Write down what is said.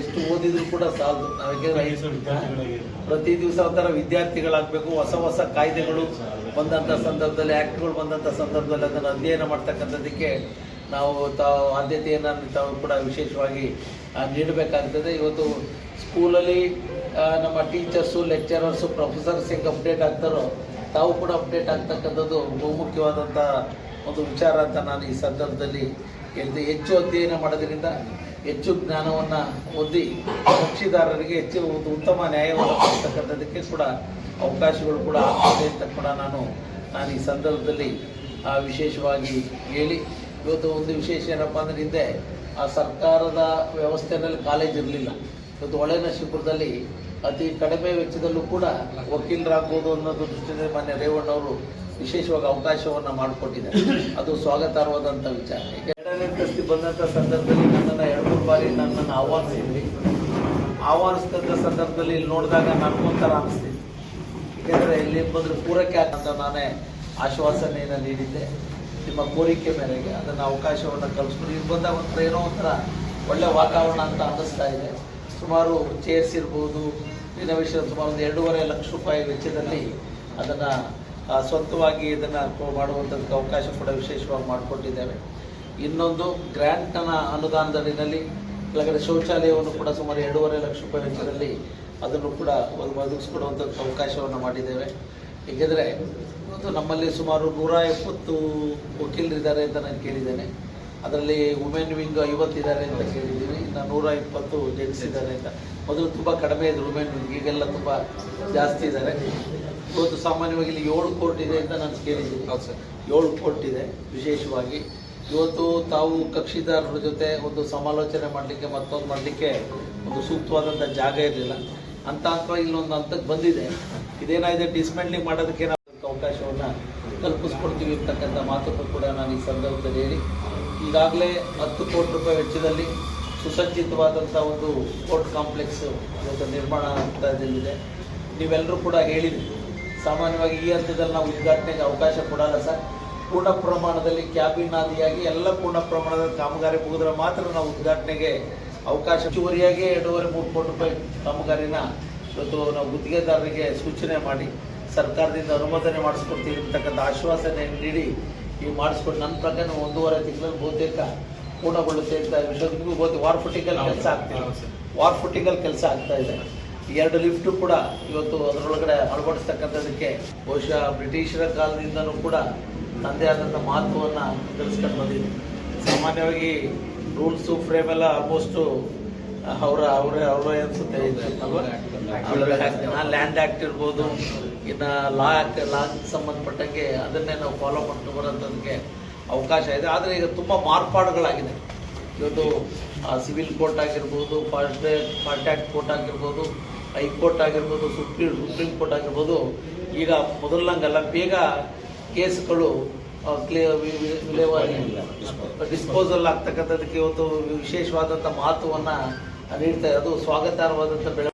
ಎಷ್ಟು ಓದಿದ್ರು ಕೂಡ ಸಾಲದು ನಾವೇಕೆ ಪ್ರತಿ ದಿವಸ ಒಂಥರ ವಿದ್ಯಾರ್ಥಿಗಳಾಗಬೇಕು. ಹೊಸ ಹೊಸ ಕಾಯ್ದೆಗಳು ಬಂದಂಥ ಸಂದರ್ಭದಲ್ಲಿ ಆ್ಯಕ್ಟ್ಗಳು ಬಂದಂಥ ಸಂದರ್ಭದಲ್ಲಿ ಅದನ್ನು ಅಧ್ಯಯನ ಮಾಡ್ತಕ್ಕಂಥದ್ದಕ್ಕೆ ನಾವು ತಾವು ಆದ್ಯತೆಯನ್ನು ತಾವು ಕೂಡ ವಿಶೇಷವಾಗಿ ನೀಡಬೇಕಾಗ್ತದೆ. ಇವತ್ತು ಸ್ಕೂಲಲ್ಲಿ ನಮ್ಮ ಟೀಚರ್ಸು ಲೆಕ್ಚರರ್ಸು ಪ್ರೊಫೆಸರ್ಸ್ ಹೆಂಗೆ ಅಪ್ಡೇಟ್ ಆಗ್ತಾರೋ ತಾವು ಕೂಡ ಅಪ್ಡೇಟ್ ಆಗ್ತಕ್ಕಂಥದ್ದು ಬಹುಮುಖ್ಯವಾದಂಥ ಒಂದು ವಿಚಾರ ಅಂತ ನಾನು ಈ ಸಂದರ್ಭದಲ್ಲಿ ಹೇಳಿದೆ. ಹೆಚ್ಚು ಅಧ್ಯಯನ ಮಾಡೋದ್ರಿಂದ ಹೆಚ್ಚು ಜ್ಞಾನವನ್ನು ಹೊಂದಿ ಕಕ್ಷಿದಾರರಿಗೆ ಹೆಚ್ಚು ಒಂದು ಉತ್ತಮ ನ್ಯಾಯವನ್ನು ಕೊಡ್ತಕ್ಕಂಥದ್ದಕ್ಕೆ ಕೂಡ ಅವಕಾಶಗಳು ಕೂಡ ಆಗ್ತದೆ ಅಂತ ಕೂಡ ನಾನು ನಾನು ಈ ಸಂದರ್ಭದಲ್ಲಿ ವಿಶೇಷವಾಗಿ ಹೇಳಿ. ಇವತ್ತು ಒಂದು ವಿಶೇಷ ಏನಪ್ಪ ಅಂದರೆ ಹಿಂದೆ ಆ ಸರ್ಕಾರದ ವ್ಯವಸ್ಥೆಯಲ್ಲಿ ಕಾಲೇಜ್ ಇರಲಿಲ್ಲ. ಇವತ್ತು ಹೊಳೆನರಸೀಪುರದಲ್ಲಿ ಅತಿ ಕಡಿಮೆ ವೆಚ್ಚದಲ್ಲೂ ಕೂಡ ವಕೀಲರಾಗ್ಬೋದು ಅನ್ನೋದು ದೃಷ್ಟಿಯಿಂದ ಮಾನ್ಯ ರೇವಣ್ಣವರು ವಿಶೇಷವಾಗಿ ಅವಕಾಶವನ್ನು ಮಾಡಿಕೊಟ್ಟಿದ್ದಾರೆ. ಅದು ಸ್ವಾಗತಾರ್ಹವಾದಂಥ ವಿಚಾರ. ಎರಡನೇ ಪ್ರಶ್ನೆ ಬಂದಂಥ ಸಂದರ್ಭದಲ್ಲಿ ನನ್ನನ್ನು ಎರಡು ಮೂರು ಬಾರಿ ನನ್ನನ್ನು ಆಹ್ವಾನಿಸಿದ್ವಿ ಆಹ್ವಾನಿಸಿದಂಥ ಸಂದರ್ಭದಲ್ಲಿ ಇಲ್ಲಿ ನೋಡಿದಾಗ ನನಗೊಂಥರ ಅನಿಸ್ತಿದೆ ಏಕೆಂದರೆ ಇಲ್ಲಿ ಬಂದರೆ ಪೂರೈಕೆ ಆಗಂತ ನಾನೇ ಆಶ್ವಾಸನೆಯನ್ನು ನೀಡಿದ್ದೆ. ನಿಮ್ಮ ಕೋರಿಕೆ ಮೇರೆಗೆ ಅದನ್ನು ಅವಕಾಶವನ್ನು ಕಲ್ಪಿಸ್ಕೊಂಡು ಇಲ್ಲಿ ಬಂದಾಗ ಒಂಥರ ಏನೋ ಒಂಥರ ಒಳ್ಳೆ ವಾತಾವರಣ ಅಂತ ಅನ್ನಿಸ್ತಾ ಇದೆ. ಸುಮಾರು ಚೇರ್ಸ್ ಇರ್ಬೋದು ಇನೋವೇಷನ್ ಸುಮಾರು ಒಂದು ಎರಡೂವರೆ ಲಕ್ಷ ರೂಪಾಯಿ ವೆಚ್ಚದಲ್ಲಿ ಅದನ್ನು ಸ್ವಂತವಾಗಿ ಇದನ್ನು ಮಾಡುವಂಥದ್ದಕ್ಕೆ ಅವಕಾಶ ಕೂಡ ವಿಶೇಷವಾಗಿ ಮಾಡಿಕೊಟ್ಟಿದ್ದೇವೆ. ಇನ್ನೊಂದು ಗ್ರ್ಯಾಂಟ್ನ ಅನುದಾನದಡಿನಲ್ಲಿ ಕೆಳಗಡೆ ಶೌಚಾಲಯವನ್ನು ಕೂಡ ಸುಮಾರು ಎರಡೂವರೆ ಲಕ್ಷ ರೂಪಾಯಿ ವೆಚ್ಚದಲ್ಲಿ ಅದನ್ನು ಕೂಡ ಒದ್- ಒದಗಿಸ್ಕೊಡುವಂಥದ್ದು ಅವಕಾಶವನ್ನು ಮಾಡಿದ್ದೇವೆ. ಏಕೆಂದರೆ ಇವತ್ತು ನಮ್ಮಲ್ಲಿ ಸುಮಾರು ನೂರ ಎಪ್ಪತ್ತು ವಕೀಲರಿದ್ದಾರೆ ಅಂತ ನಾನು ಕೇಳಿದ್ದೇನೆ. ಅದರಲ್ಲಿ ವುಮೆನ್ ವಿಂಗ್ ಐವತ್ತಿದ್ದಾರೆ ಅಂತ ಕೇಳಿದ್ದೀವಿ ಇನ್ನು ನೂರ ಇಪ್ಪತ್ತು ಜೆಂಟ್ಸ್ ಇದ್ದಾರೆ ಅಂತ. ಮೊದಲು ತುಂಬ ಕಡಿಮೆ ಇದೆ ವುಮೆನ್ ವಿಂಗ್ ಈಗೆಲ್ಲ ತುಂಬ ಜಾಸ್ತಿ ಇದ್ದಾರೆ. ಇವತ್ತು ಸಾಮಾನ್ಯವಾಗಿ ಇಲ್ಲಿ ಏಳು ಕೋರ್ಟ್ ಇದೆ ಅಂತ ನಾನು ಕೇಳಿದ್ದೀನಿ. ಹೌದು ಸರ್. ಏಳು ಕೋರ್ಟ್ ಇದೆ ವಿಶೇಷವಾಗಿ. ಇವತ್ತು ತಾವು ಕಕ್ಷಿದಾರರ ಜೊತೆ ಒಂದು ಸಮಾಲೋಚನೆ ಮಾಡಲಿಕ್ಕೆ ಮತ್ತೊಂದು ಮಾಡಲಿಕ್ಕೆ ಒಂದು ಸೂಕ್ತವಾದಂಥ ಜಾಗ ಇರಲಿಲ್ಲ. ಅಂತ ಹಂತ ಇಲ್ಲೊಂದು ಹಂತಕ್ಕೆ ಬಂದಿದೆ. ಇದೇನಾಗಿದೆ ಡಿಸ್ಮೆಂಟ್ಲಿಂಗ್ ಮಾಡೋದಕ್ಕೆ ನಾವು ಅವಕಾಶವನ್ನು ಕಲ್ಪಿಸ್ಕೊಡ್ತೀವಿ ಅಂತಕ್ಕಂಥ ಮಾತುಗಳು ಕೂಡ ನಾನು ಈ ಸಂದರ್ಭದಲ್ಲಿ ಹೇಳಿ ಈಗಾಗಲೇ ಹತ್ತು ಕೋಟಿ ರೂಪಾಯಿ ವೆಚ್ಚದಲ್ಲಿ ಸುಸಜ್ಜಿತವಾದಂಥ ಒಂದು ಕೋರ್ಟ್ ಕಾಂಪ್ಲೆಕ್ಸ್ ಇವತ್ತು ನಿರ್ಮಾಣ ಹಂತದಲ್ಲಿದೆ ನೀವೆಲ್ಲರೂ ಕೂಡ ಹೇಳಿದ್ರಿ ಸಾಮಾನ್ಯವಾಗಿ ಈ ಹಂತದಲ್ಲಿ ನಾವು ಉದ್ಘಾಟನೆಗೆ ಅವಕಾಶ ಕೊಡಲ್ಲ ಸರ್. ಪೂರ್ಣ ಪ್ರಮಾಣದಲ್ಲಿ ಕ್ಯಾಬಿನ್ ಆದಿಯಾಗಿ ಎಲ್ಲ ಪೂರ್ಣ ಪ್ರಮಾಣದ ಕಾಮಗಾರಿ ಮುಗಿದ್ರೆ ಮಾತ್ರ ನಾವು ಉದ್ಘಾಟನೆಗೆ ಅವಕಾಶ ಹೆಚ್ಚುವರಿಯಾಗಿ ಎರಡೂವರೆ ಮೂರು ಕೋಟಿ ರೂಪಾಯಿ ಕಾಮಗಾರಿನ ಇವತ್ತು ನಾವು ಗುತ್ತಿಗೆದಾರರಿಗೆ ಸೂಚನೆ ಮಾಡಿ ಸರ್ಕಾರದಿಂದ ಅನುಮೋದನೆ ಮಾಡಿಸ್ಕೊಡ್ತೀವಿ ಅಂತಕ್ಕಂಥ ಆಶ್ವಾಸನೆ ನೀಡಿ ಈ ಮಾಡಿಸ್ಕೊಂಡು ನನ್ನ ಪ್ರಕಾರ ಒಂದೂವರೆ ತಿಂಗಳಲ್ಲಿ ಬಹುತೇಕ ಪೂರ್ಣಗೊಳ್ಳುತ್ತೆ ಅಂತ ವಿಷಯ ನಿಮಗೂ ಗೊತ್ತು ವಾರ್ ಫುಟಿಕಲ್ ಕೆಲಸ ಸರ್. ವಾರ್ ಫುಟಿಕಲ್ ಕೆಲಸ ಆಗ್ತಾ ಇದೆ. ಎರಡು ಲಿಫ್ಟು ಕೂಡ ಇವತ್ತು ಅದರೊಳಗಡೆ ಅಳವಡಿಸ್ತಕ್ಕಂಥದಕ್ಕೆ ಬಹುಶಃ ಬ್ರಿಟಿಷರ ಕಾಲದಿಂದನೂ ಕೂಡ ತಂದೆ ಆದಂಥ ಮಹತ್ವವನ್ನು ತಿಳಿಸ್ಕೊಂಡು ಬಂದಿದೆ. ಸಾಮಾನ್ಯವಾಗಿ ರೂಲ್ಸು ಫ್ರೇಮ್ ಎಲ್ಲ ಆಲ್ಮೋಸ್ಟು ಅವರ ಅವರೇ ಅವರೇ ಅನ್ಸುತ್ತೆ ಲ್ಯಾಂಡ್ ಆ್ಯಕ್ಟ್ ಇರ್ಬೋದು ಇನ್ನು ಲಾ ಲಾಗೆ ಸಂಬಂಧಪಟ್ಟಂಗೆ ಅದನ್ನೇ ನಾವು ಫಾಲೋ ಮಾಡ್ಕೊಂಡು ಬರೋಂಥದಕ್ಕೆ ಅವಕಾಶ ಇದೆ. ಆದರೆ ಈಗ ತುಂಬ ಮಾರ್ಪಾಡುಗಳಾಗಿದೆ. ಇವತ್ತು ಸಿವಿಲ್ ಕೋರ್ಟ್ ಆಗಿರ್ಬೋದು ಫಾಸ್ಟ್ ಫಾಸ್ಟ್ ಆ್ಯಕ್ಟ್ ಕೋರ್ಟ್ ಆಗಿರ್ಬೋದು ಹೈಕೋರ್ಟ್ ಆಗಿರ್ಬೋದು ಸುಪ್ರೀಂ ಸುಪ್ರೀಂ ಕೋರ್ಟ್ ಆಗಿರ್ಬೋದು ಈಗ ಮೊದಲಂಗಲ್ಲ ಬೇಗ ಕೇಸ್ಗಳು ಕ್ಲಿಯರ್ ವಿಲೇವಾರಿ ಡಿಸ್ಪೋಸಲ್ ಆಗ್ತಕ್ಕಂಥದ್ದಕ್ಕೆ ಇವತ್ತು ವಿಶೇಷವಾದಂಥ ಮಹತ್ವವನ್ನು ನೀಡ್ತಾ ಅದು ಸ್ವಾಗತಾರ್ಹವಾದಂಥ ಬೆಳೆ